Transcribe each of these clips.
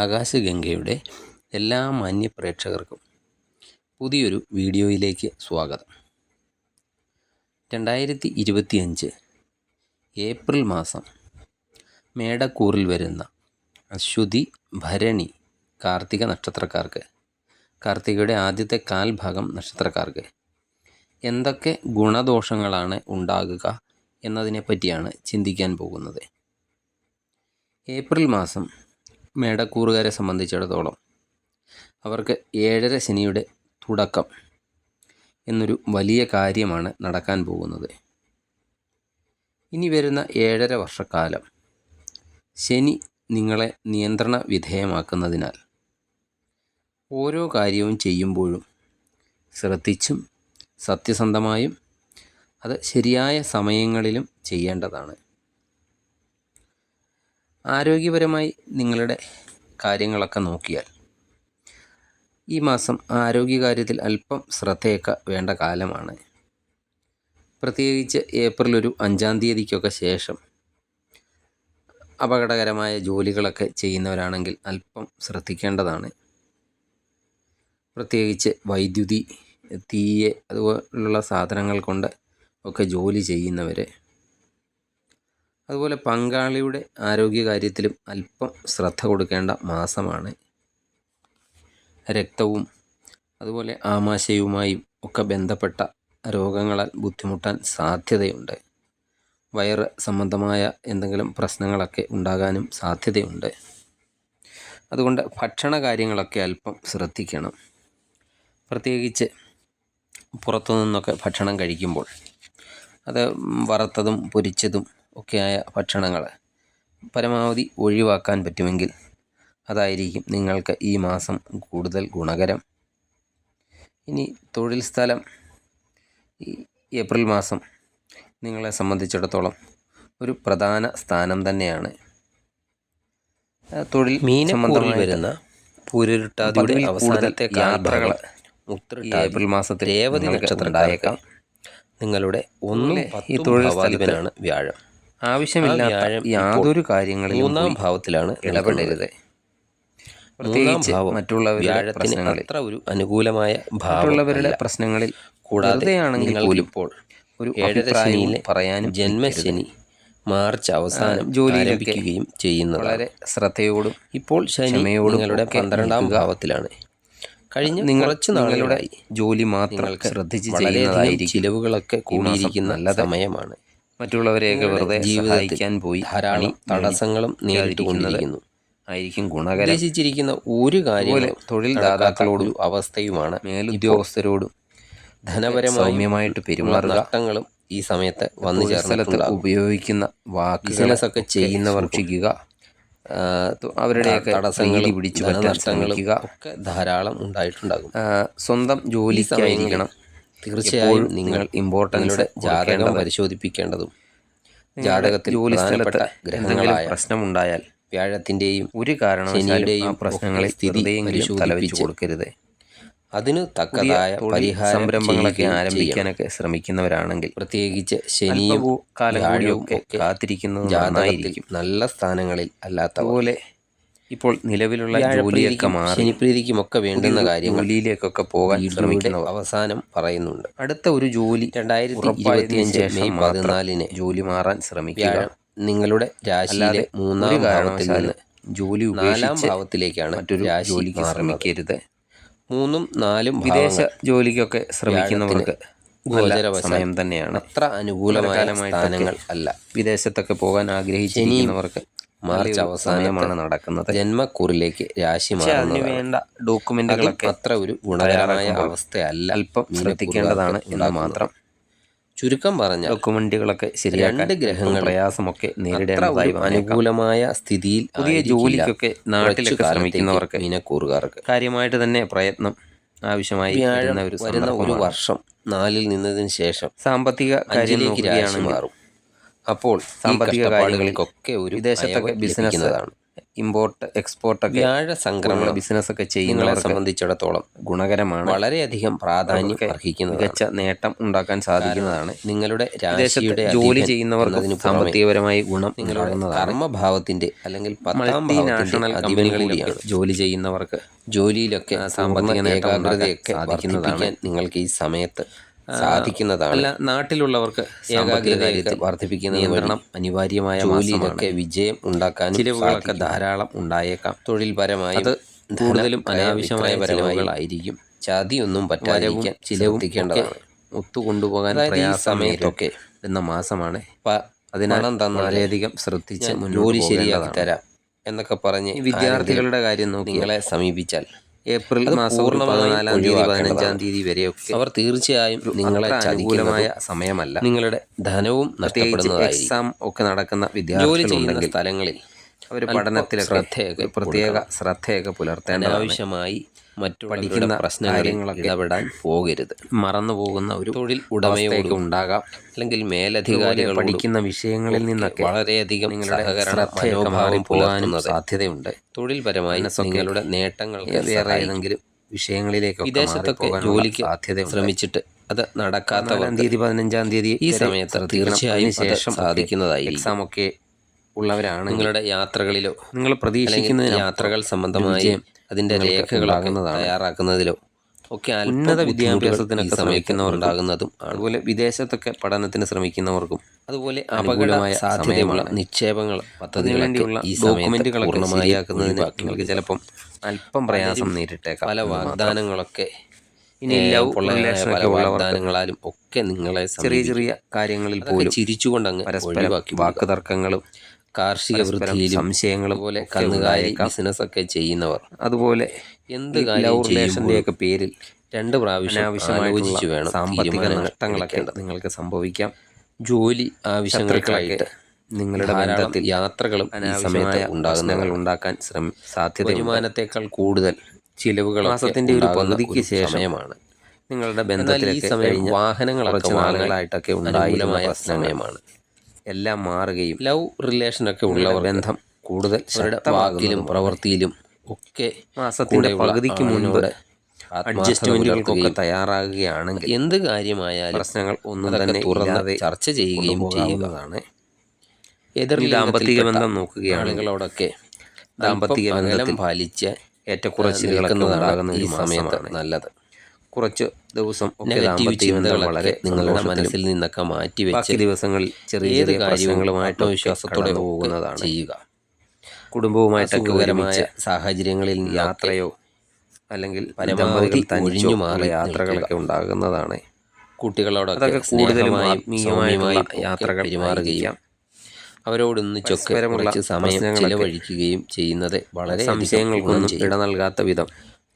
ആകാശഗംഗയുടെ എല്ലാ മാന്യ പ്രേക്ഷകർക്കും പുതിയൊരു വീഡിയോയിലേക്ക് സ്വാഗതം. രണ്ടായിരത്തി ഇരുപത്തിയഞ്ച് ഏപ്രിൽ മാസം മേടക്കൂറിൽ വരുന്ന അശ്വതി ഭരണി കാർത്തിക നക്ഷത്രക്കാർക്ക് കാർത്തികയുടെ ആദ്യത്തെ കാൽഭാഗം നക്ഷത്രക്കാർക്ക് എന്തൊക്കെ ഗുണദോഷങ്ങളാണ് ഉണ്ടാകുക എന്നതിനെപ്പറ്റിയാണ് ചിന്തിക്കാൻ പോകുന്നത്. ഏപ്രിൽ മാസം മേടക്കൂറുകാരെ സംബന്ധിച്ചിടത്തോളം അവർക്ക് ഏഴര ശനിയുടെ തുടക്കം എന്നൊരു വലിയ കാര്യമാണ് നടക്കാൻ പോകുന്നത്. ഇനി വരുന്ന ഏഴര വർഷക്കാലം ശനി നിങ്ങളെ നിയന്ത്രണ വിധേയമാക്കുന്നതിനാൽ ഓരോ കാര്യവും ചെയ്യുമ്പോഴും ശ്രദ്ധിച്ചും സത്യസന്ധമായും അത് ശരിയായ സമയങ്ങളിലും ചെയ്യേണ്ടതാണ്. ആരോഗ്യപരമായി നിങ്ങളുടെ കാര്യങ്ങളൊക്കെ നോക്കിയാൽ ഈ മാസം ആരോഗ്യകാര്യത്തിൽ അല്പം ശ്രദ്ധയൊക്കെ വേണ്ട കാലമാണ്. പ്രത്യേകിച്ച് ഏപ്രിൽ ഒരു അഞ്ചാം തീയതിക്കൊക്കെ ശേഷം അപകടകരമായ ജോലികളൊക്കെ ചെയ്യുന്നവരാണെങ്കിൽ അല്പം ശ്രദ്ധിക്കേണ്ടതാണ്. പ്രത്യേകിച്ച് വൈദ്യുതി തീയെ അതുപോലുള്ള സാധനങ്ങൾ കൊണ്ട് ഒക്കെ ജോലി ചെയ്യുന്നവർ അതുപോലെ പങ്കാളിയുടെ ആരോഗ്യകാര്യത്തിലും അല്പം ശ്രദ്ധ കൊടുക്കേണ്ട മാസമാണ് രക്തവും അതുപോലെ ആമാശയവുമായും ഒക്കെ ബന്ധപ്പെട്ട രോഗങ്ങളാൽ ബുദ്ധിമുട്ടാൻ സാധ്യതയുണ്ട്. വയറ് സംബന്ധമായ എന്തെങ്കിലും പ്രശ്നങ്ങളൊക്കെ ഉണ്ടാകാനും സാധ്യതയുണ്ട്. അതുകൊണ്ട് ഭക്ഷണ കാര്യങ്ങളൊക്കെ അല്പം ശ്രദ്ധിക്കണം. പ്രത്യേകിച്ച് പുറത്തു നിന്നൊക്കെ ഭക്ഷണം കഴിക്കുമ്പോൾ അത് വറുത്തതും പൊരിച്ചതും ഒക്കെയായ ഭക്ഷണങ്ങൾ പരമാവധി ഒഴിവാക്കാൻ പറ്റുമെങ്കിൽ അതായിരിക്കും നിങ്ങൾക്ക് ഈ മാസം കൂടുതൽ ഗുണകരം. ഇനി തൊഴിൽ സ്ഥലം. ഈ ഏപ്രിൽ മാസം നിങ്ങളെ സംബന്ധിച്ചിടത്തോളം ഒരു പ്രധാന സ്ഥാനം തന്നെയാണ്. തൊഴിൽ മീൻ സംബന്ധമായി വരുന്ന പൂരുരുട്ടാതിയുടെ അവസാനത്തെ യാത്രകൾ ഏപ്രിൽ മാസത്തിൽ രേവതി നക്ഷത്രം ഉണ്ടായേക്കാം. നിങ്ങളുടെ ഒന്നും ഈ തൊഴിൽ സ്ഥലത്തിനാണ് വ്യാഴം. ആവശ്യമില്ലാത്ത യാതൊരു കാര്യങ്ങളിലും മൂന്നാം ഭാവത്തിലാണ് ഇടപെടരുത്. പ്രത്യേകിച്ച് മറ്റുള്ളവരുടെ പ്രശ്നങ്ങളിൽ. അത്ര ഒരു അനുകൂലമായ മറ്റുള്ളവരുടെ പ്രശ്നങ്ങളിൽ കൂടാതെ വെറുതെയാണെങ്കിൽ പോലും ഇപ്പോൾ ഒരു ഏഴരശനിയിൽ പറയാനും ജന്മശനി മാർച്ച് അവസാനം ജോലി ആരംഭിക്കുകയും ചെയ്യുന്നതാണ്. വളരെ ശ്രദ്ധയോടും ഇപ്പോൾ ശനിയോടും നിങ്ങളുടെ പന്ത്രണ്ടാം. ഭാവത്തിലാണ്. കഴിഞ്ഞ നിങ്ങൾ നിങ്ങളുടെ ജോലി മാത്രം ശ്രദ്ധിച്ച് ചെയ്യുന്നതായിരിക്കും ചിലവുകളൊക്കെ കൂടിയിരിക്കുന്ന നല്ല സമയമാണ്. മറ്റുള്ളവരെയൊക്കെ വെറുതെ സഹായിക്കാൻ പോയി ധാരാളം തടസ്സങ്ങളും നേരിട്ടുകൊണ്ടിരിക്കുന്നു ആയിരിക്കും ഗുണകരം. ഉദ്ദേശിച്ചിരിക്കുന്ന ഒരു കാര്യം തൊഴിൽ ദാതാക്കളോടും അവസ്ഥയുമാണ് മേലുദ്യോഗസ്ഥരോടും ധനപരമായിട്ട് പെരുമാറുക. നഷ്ടങ്ങളും ഈ സമയത്ത് വന്നു തൊഴിൽ ഉപയോഗിക്കുന്ന ബിസിനസ് ഒക്കെ ചെയ്യുന്നവർ സൂക്ഷിക്കുക അവരുടെയൊക്കെ തടസ്സങ്ങൾ പിടിച്ചു പറ്റാൻ ധനനഷ്ടങ്ങളും ഒക്കെ ധാരാളം ഉണ്ടായിട്ടുണ്ടാകും. സ്വന്തം ജോലി ജോലിക്കായിരിക്കണം തീർച്ചയായും നിങ്ങൾ ഇമ്പോർട്ടൻസ് നിങ്ങളുടെ ജാതകം. പരിശോധിപ്പിക്കേണ്ടതും. ജാതകത്തിൽ ജോലി സ്ഥലത്ത് ഗ്രഹങ്ങളായ പ്രശ്നമുണ്ടായാൽ വ്യാഴത്തിന്റെയും ഒരു കാരണവശാലും ശനിയുടെയും ആ പ്രശ്നങ്ങളിൽ ഒക്കെ സ്ഥിതി സ്ഥിതിയെങ്കിലും കൊടുക്കരുത്. അതിന് തക്കതായ പരിഹാര സംരംഭങ്ങളൊക്കെ ആരംഭിക്കാനൊക്കെ ശ്രമിക്കുന്നവരാണെങ്കിൽ പ്രത്യേകിച്ച് ശനിയും കാലങ്ങളിലും ഒക്കെ കാത്തിരിക്കുന്നത് ജാതകത്തിൽ നല്ല സ്ഥാനങ്ങളിൽ അല്ലാത്ത അതുപോലെ ഇപ്പോൾ നിലവിലുള്ള ജോലിയൊക്കെ മാറി ശനിപ്രീതിക്കുമൊക്കെ വേണ്ടുന്ന കാര്യങ്ങൾ ജോലിയിലേക്കൊക്കെ പോകാൻ ശ്രമിക്കുന്ന അവസാനം പറയുന്നുണ്ട്. അടുത്ത ഒരു ജോലി രണ്ടായിരത്തി മെയ് പതിനാലിന് ജോലി മാറാൻ ശ്രമിക്കുക. നിങ്ങളുടെ രാശിയിലെ മൂന്നാം ഭാവത്തിൽ നിന്ന് ജോലി നാലാം ഭാവത്തിലേക്കാണ് മറ്റൊരു ജോലിക്ക് ശ്രമിക്കരുത്. മൂന്നും നാലും വിദേശ ജോലിക്കൊക്കെ ശ്രമിക്കുന്നവർക്ക് ഗോചര സമയം തന്നെയാണ്. അത്ര അനുകൂലമായ സ്ഥാനങ്ങൾ അല്ല. വിദേശത്തൊക്കെ പോകാൻ ആഗ്രഹിച്ചിരിക്കുന്നവർക്ക് മാർച്ച് അവസാനമാണ് നടക്കുന്നത്. ജന്മക്കൂറിലേക്ക് രാശി മാറുന്നത് വേണ്ട ഡോക്യുമെന്റുകളൊക്കെ അത്ര ഒരു ഗുണകരമായ അവസ്ഥ അവസ്ഥയല്ല. അല്പം ശ്രദ്ധിക്കേണ്ടതാണ് എന്ന് മാത്രം. ചുരുക്കം പറഞ്ഞ ഡോക്യുമെന്റുകളൊക്കെ ശരിയാണ് രണ്ട് ഗ്രഹങ്ങൾ പ്രയാസമൊക്കെ നേരിടേണ്ടതായി അനുകൂലമായ സ്ഥിതിയിൽ പുതിയ ജോലിക്കൊക്കെ നാട്ടിലൊക്കെ കാലത്തേക്ക് ശ്രമിക്കുന്നവർക്ക് മീനക്കൂറുകാർക്ക്. കാര്യമായിട്ട് തന്നെ പ്രയത്നം ആവശ്യമായി വരുന്ന ഒരു. വർഷം നാലിൽ നിന്നതിന് ശേഷം സാമ്പത്തിക കാര്യങ്ങളിലേക്ക് രാശി മാറും. അപ്പോൾ സാമ്പത്തിക കാര്യങ്ങൾക്കൊക്കെ ഒരു വിദേശത്തൊക്കെ ബിസിനസ് ഇമ്പോർട്ട് എക്സ്പോർട്ടൊക്കെ വ്യാഴ സംക്രമണ ബിസിനസ് ഒക്കെ ചെയ്യുന്നവരെ സംബന്ധിച്ചിടത്തോളം ഗുണകരമാണ്. വളരെയധികം പ്രാധാന്യം അർഹിക്കുന്നത് മികച്ച നേട്ടം ഉണ്ടാക്കാൻ സാധിക്കുന്നതാണ്. നിങ്ങളുടെ രാജ്യത്തെ ജോലി ചെയ്യുന്നവർക്ക് സാമ്പത്തികപരമായി ഗുണം നിങ്ങളുടെ അർമ്മഭാവത്തിന്റെ കർമ്മഭാവത്തിന്റെ അല്ലെങ്കിൽ ജോലി ചെയ്യുന്നവർക്ക് ജോലിയിലൊക്കെ സാമ്പത്തിക ഏകാഗ്രതയൊക്കെ സാധിക്കുന്നതാണ്. നിങ്ങൾക്ക് ഈ സമയത്ത് സാധിക്കുന്നതാണ്. അല്ല നാട്ടിലുള്ളവർക്ക് വർദ്ധിപ്പിക്കുന്നതിന് നിയന്ത്രണം അനിവാര്യമായ ജോലിയിലൊക്കെ വിജയം ഉണ്ടാക്കാൻ ചിലവുകളൊക്കെ ധാരാളം ഉണ്ടായേക്കാം. തൊഴിൽപരമായും അത് കൂടുതലും അനാവശ്യമായ വിക്രയപരമായും ചിലവുകളായിരിക്കും. ചതിയൊന്നും പറ്റാതിരിക്കാൻ ഒക്കെ ഒത്തുകൊണ്ടുപോകാൻ സമയത്തൊക്കെ എന്ന മാസമാണ്. പ- തന്നാലധികം ശ്രദ്ധിച്ച് ജോലി ശരിയാക്കി തരാം എന്നൊക്കെ പറഞ്ഞ് വിദ്യാർത്ഥികളുടെ കാര്യം നോക്കി നിങ്ങളെ സമീപിച്ചാൽ ഏപ്രിൽ മാസം പതിനാലാം തീയതി. പതിനഞ്ചാം തീയതി വരെയൊക്കെ അവർ തീർച്ചയായും നിങ്ങളെ അനുകൂലമായ സമയമല്ല നിങ്ങളുടെ ധനവും എക്സാം ഒക്കെ നടക്കുന്ന വിദ്യാർത്ഥികളുണ്ടെങ്കിൽ സ്ഥലങ്ങളിൽ അവർ പഠനത്തിലെ ശ്രദ്ധയൊക്കെ പ്രത്യേക. ശ്രദ്ധയൊക്കെ പുലർത്തേണ്ട അനാവശ്യമായി പഠിക്കുന്ന പ്രശ്നങ്ങളിൽ ഇടപെടാൻ പോകരുത് മറന്നു പോകുന്ന ഒരു തൊഴിൽ ഉടമയോടും ഉണ്ടാകാം അല്ലെങ്കിൽ മേലധികാരികൾ പഠിക്കുന്ന വിഷയങ്ങളിൽ നിന്നൊക്കെ വളരെയധികം നിങ്ങളുടെ സഹകരണ പോകാനും മനോഭാവം മാറിപ്പോകാനും സാധ്യതയുണ്ട് തൊഴിൽപരമായി നിങ്ങളുടെ നേട്ടങ്ങൾ വേറെ. ഏതെങ്കിലും വിഷയങ്ങളിലേക്ക് വിദേശത്തൊക്കെ ജോലിക്ക് സാധ്യത ശ്രമിച്ചിട്ട് അത് നടക്കാത്ത തീയതി പതിനഞ്ചാം തീയതി ഈ സമയത്ത് തീർച്ചയായും ശേഷം സാധിക്കുന്നതായി. എക്സാം ഒക്കെ ഉള്ളവരാണ് നിങ്ങളുടെ യാത്രകളിലോ നിങ്ങൾ പ്രതീക്ഷിക്കുന്ന യാത്രകൾ സംബന്ധമായി അതിന്റെ അതിന്റെ നിങ്ങൾക്ക് തയ്യാറാക്കുന്നതിലോ? ഒക്കെ ഉന്നത വിദ്യാഭ്യാസത്തിനൊക്കെ ശ്രമിക്കുന്നവർ ഉണ്ടാകുന്നതും അതുപോലെ വിദേശത്തൊക്കെ പഠനത്തിന് ശ്രമിക്കുന്നവർക്കും അതുപോലെ അപകടമായ സാധ്യതയുള്ള നിക്ഷേപങ്ങൾ പദ്ധതികളൊക്കെ ഡോക്യുമെന്റുകൾ ഈ സമയത്ത് ഡോക്യുമെന്റുകളൊക്കെ പൂർണമായി ശരിയാക്കുന്നതിന് ഒഴിവാക്കി നിങ്ങൾക്ക് ചിലപ്പം അല്പം പ്രയാസം നേരിട്ടേക്കാം. പല വാഗ്ദാനങ്ങളൊക്കെ ഇനി പല വാഗ്ദാനങ്ങളാലും ഒക്കെ നിങ്ങളെ ചെറിയ ചെറിയ കാര്യങ്ങളിൽ പോലും ചിരിച്ചുകൊണ്ട് അങ്ങ് പരസ്പരം വാക്ക് തർക്കങ്ങളും കാർഷിക വൃത്തിയിലും സംശയങ്ങൾ പോലെ കന്നുകാലി ബിസിനസ് ഒക്കെ ചെയ്യുന്നവർ. അതുപോലെ എന്ത് ലവ് ഒക്കെ പേരിൽ രണ്ട് പ്രാവശ്യം ആലോചിച്ച് വേണം സാമ്പത്തിക നഷ്ടങ്ങളൊക്കെ നിങ്ങൾക്ക് സംഭവിക്കാം. ജോലി ആവശ്യങ്ങൾക്കായിട്ട് നിങ്ങളുടെ ബന്ധത്തിൽ യാത്രകളും ഈ സമയത്ത് പ്രശ്നങ്ങൾ ഉണ്ടാക്കാൻ ശ്രമി സാധ്യത വരുമാനത്തേക്കാൾ കൂടുതൽ ചിലവുകൾ മാസത്തിന്റെ ഒരു പകുതിക്ക് ശേഷമാണ് നിങ്ങളുടെ ബന്ധത്തിൽ ഈ ബന്ധത്തിലൊക്കെ സമയം വാഹനങ്ങൾ കുറച്ച് നാളുകളായിട്ടൊക്കെ സമയമാണ്. എല്ലാം മാറുകയും ലവ് റിലേഷനൊക്കെ ഒക്കെ ഉള്ള ബന്ധം കൂടുതൽ വാക്കിലും പ്രവൃത്തിയിലും ഒക്കെ മാസത്തിന്റെ പകുതിക്ക് ആത്മാർത്ഥത അഡ്ജസ്റ്റ്മെന്റുകൾക്കൊക്കെ തയ്യാറാകുകയാണെങ്കിൽ എന്ത് കാര്യമായാലും പ്രശ്നങ്ങൾ ഒന്നും തന്നെ തുറന്ന് ചർച്ച ചെയ്യുകയും ചെയ്യുന്നതാണ്. എതിർ ദാമ്പത്തിക ബന്ധം നോക്കുകയാണെങ്കിൽ ആളുകളോടൊക്കെ ദാമ്പത്തിക ബന്ധം പാലിച്ച് ഏറ്റക്കുറച്ചിലുകളൊക്കെ നിൽക്കുന്നതാണ് ഉണ്ടാകുന്ന ഈ സമയത്താണ് സമയത്ത് നല്ലത്. കുറച്ച് ദിവസം നെഗറ്റീവ് ചിന്തകളൊക്കെ വളരെ നിങ്ങളുടെ മനസ്സിൽ നിന്നൊക്കെ മാറ്റി വെച്ച് ദിവസങ്ങളിൽ ചെറിയ ചെറിയ കാര്യങ്ങളുമായിട്ട് വിശ്വാസത്തോടെ പോകുന്നതാണ്. ചെയ്യുക. കുടുംബവുമായിട്ടൊക്കെ ഉയരമായ ഒരുമിച്ച് സാഹചര്യങ്ങളിൽ യാത്രയോ അല്ലെങ്കിൽ പരമാവധി തനിച്ചു ഒഴിഞ്ഞു മാറി യാത്രകളൊക്കെ ഉണ്ടാകുന്നതാണ്. കുട്ടികളോടൊക്കെ കൂടുതലും സൗമ്യമായും യാത്രകൾ പെരുമാറുകയും. അവരോടൊന്നിച്ചൊക്കെ കുറച്ച് സമയം ചിലവഴിക്കുകയും ചെയ്യുന്നത് വളരെ സംശയങ്ങൾക്കൊന്നും ഇട നൽകാത്ത വിധം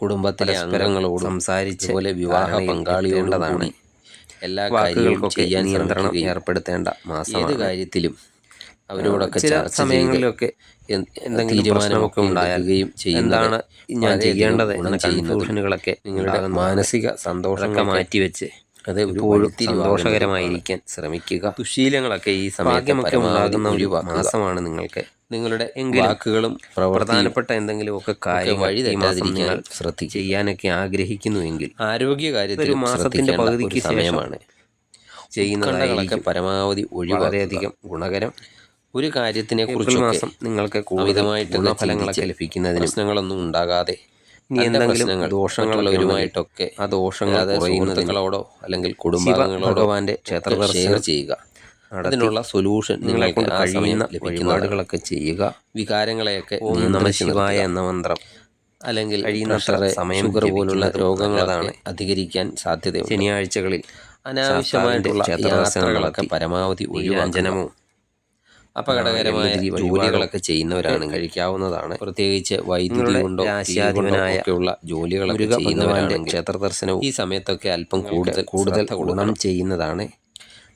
കുടുംബത്തിലെ അംഗങ്ങളോട് സംസാരിച്ച് പോലെ വിവാഹ. കൂടി എല്ലാ ചെയ്യാൻ നിയന്ത്രണം ഏർപ്പെടുത്തേണ്ട ഏത് മാസമാണ് കാര്യത്തിലും അവരോടൊക്കെ ചില സമയങ്ങളിലൊക്കെ എന്തെങ്കിലും തീരുമാനമൊക്കെ ഉണ്ടാകുകയും ചെയ്യുന്നതാണ് എന്താണ് ഞാൻ ചെയ്യേണ്ടത് എന്ന കൺഫ്യൂഷനുകളൊക്കെ നിങ്ങളുടെ മാനസിക സന്തോഷമൊക്കെ മാറ്റിവെച്ച് അത് എപ്പോഴും സന്തോഷകരമായിരിക്കാൻ ശ്രമിക്കുക. ദുശീലങ്ങളൊക്കെ ഈ പരമാവധി ഉണ്ടാകുന്ന ഒരു മാസമാണ് നിങ്ങൾക്ക് നിങ്ങളുടെ എങ്കിലും വാക്കുകളും പ്രവർത്തനപ്പെട്ട പ്രധാനപ്പെട്ട എന്തെങ്കിലുമൊക്കെ കാര്യങ്ങൾ വഴി ഈ മാസം നിങ്ങൾ ശ്രദ്ധിക്കുക. ചെയ്യാനൊക്കെ ആഗ്രഹിക്കുന്നുവെങ്കിൽ ആരോഗ്യ കാര്യത്തിൽ മാസത്തിന്റെ പകുതിക്ക് സമയമാണ്. ചെയ്യുന്നതായിരിക്കും. പരമാവധി ഒഴിവധികം വളരെയധികം ഗുണകരം. ഒരു കാര്യത്തിനെ കുറിച്ച് മാസം നിങ്ങൾക്ക് കൂടുതലായിട്ടുള്ള ഫലങ്ങളൊക്കെ ലഭിക്കുന്നതിന് പ്രശ്നങ്ങളൊന്നും ഉണ്ടാകാതെ ഇനി എന്തെങ്കിലും ദോഷങ്ങളുമായിട്ടൊക്കെ ആ ദോഷങ്ങൾ അതായത് കുറയുന്നതിനും സുഹൃത്തുക്കളോടോ അല്ലെങ്കിൽ കുടുംബാംഗങ്ങളോടോ ഭഗവാന്റെ ക്ഷേത്ര ഷെയർ ചെയ്യുക. അതിനുള്ള സൊല്യൂഷൻ നിങ്ങളെ നിങ്ങൾക്ക് കൊണ്ട് ആ സമയം കഴിയുന്ന വഴിപാടുകളൊക്കെ ചെയ്യുക. വികാരങ്ങളെയൊക്കെ ഓം നമ ശിവായ എന്ന മന്ത്രം. അല്ലെങ്കിൽ കഴിയുന്നത്ര സമയം ഷുഗർ പോലുള്ള രോഗങ്ങളാണ് അധികരിക്കാൻ സാധ്യതയുണ്ട്. ശനിയാഴ്ചകളിൽ അനാവശ്യമായിട്ടുള്ള യാത്രകളൊക്കെ പരമാവധി ഒഴിവാഞ്ചനമോ അപകടകരമായ ജോലികളൊക്കെ ചെയ്യുന്നവരാണ് കഴിക്കാവുന്നതാണ്. പ്രത്യേകിച്ച് വൈദ്യുതി കൊണ്ടോ രാശ്യാധിപനായ ഒക്കെയുള്ള ജോലികളൊക്കെ ചെയ്യുന്നവരാണ് ക്ഷേത്ര ദർശനവും ഈ സമയത്തൊക്കെ അല്പം കൂടുതൽ കൂടുതൽ ഗുണം ചെയ്യുന്നതാണ്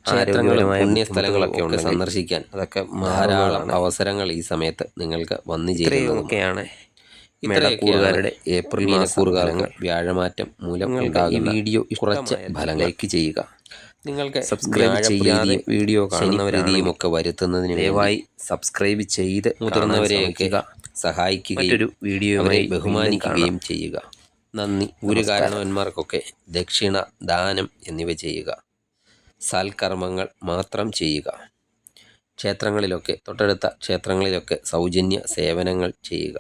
ക്ഷേത്രങ്ങളും പുണ്യസ്ഥലങ്ങളൊക്കെ ഉണ്ട് സന്ദർശിക്കാൻ അതൊക്കെ ധാരാളം അവസരങ്ങൾ ഈ സമയത്ത് നിങ്ങൾക്ക് വന്നു ചേരുന്നതൊക്കെയാണ് മേടക്കൂറുകാരുടെ ഏപ്രിൽ മാസ മീനക്കൂറുകാർക്ക് ഫലങ്ങൾ വ്യാഴമാറ്റം മൂലം ഈ വീഡിയോ കുറച്ച് ഫലങ്ങൾക്ക് ലൈക്ക് ചെയ്യുക. നിങ്ങൾക്ക് സബ്സ്ക്രൈബ് ചെയ്യാതെ വീഡിയോ കാണുന്നവരെയും ശനിപ്രീതിയും ഒക്കെ വരുത്തുന്നതിന് ദയവായി സബ്സ്ക്രൈബ് ചെയ്ത് മുതിർന്നവരെയൊക്കെ സഹായിക്കുകയും അവരെ ബഹുമാനിക്കുകയും ചെയ്യുക. നന്ദി. ഗുരുകാരണവന്മാർക്കൊക്കെ ദക്ഷിണ ദാനം എന്നിവ ചെയ്യുക. സൽക്കർമ്മങ്ങൾ മാത്രം ചെയ്യുക. ക്ഷേത്രങ്ങളിലൊക്കെ തൊട്ടടുത്ത ക്ഷേത്രങ്ങളിലൊക്കെ സൗജന്യ സേവനങ്ങൾ ചെയ്യുക.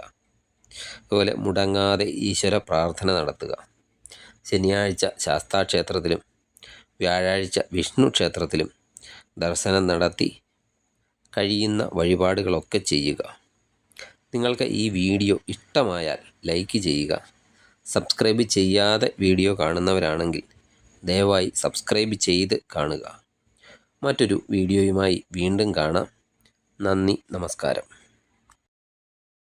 അതുപോലെ മുടങ്ങാതെ ഈശ്വര പ്രാർത്ഥന നടത്തുക. ശനിയാഴ്ച ശാസ്താക്ഷേത്രത്തിലും വ്യാഴാഴ്ച വിഷ്ണു ക്ഷേത്രത്തിലും ദർശനം നടത്തി കഴിയുന്ന വഴിപാടുകളൊക്കെ ചെയ്യുക. നിങ്ങൾക്ക് ഈ വീഡിയോ ഇഷ്ടമായാൽ ലൈക്ക് ചെയ്യുക. സബ്സ്ക്രൈബ് ചെയ്യാതെ വീഡിയോ കാണുന്നവരാണെങ്കിൽ ദയവായി സബ്സ്ക്രൈബ് ചെയ്ത് കാണുക. മറ്റൊരു വീഡിയോയുമായി വീണ്ടും കാണാം. നന്ദി നമസ്കാരം.